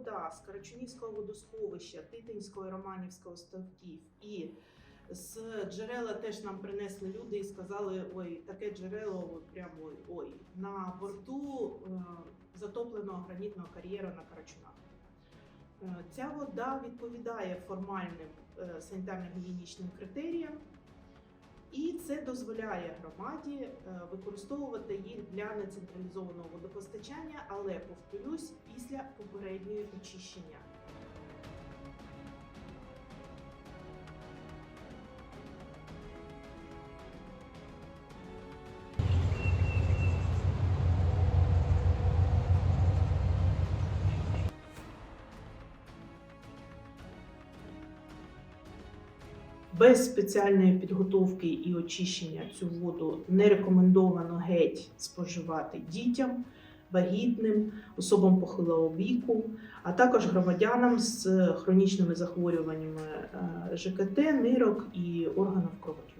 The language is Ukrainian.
вода з Карачунівського водосховища, Титинського Романівського ставків і з джерела теж нам принесли люди і сказали: ой, таке джерело, прямо ой, ой, на борту е, затопленого гранітного кар'єру на Карачунах. Е, Ця вода відповідає формальним е, санітарно-гігієнічним критеріям, і це дозволяє громаді е, використовувати їх для нецентралізованого водопостачання, але повторюсь, після попереднього очищення. Без спеціальної підготовки і очищення цю воду не рекомендовано геть споживати дітям, вагітним, особам похилого віку, а також громадянам з хронічними захворюваннями е, ЖКТ, нирок і органів кровотворення.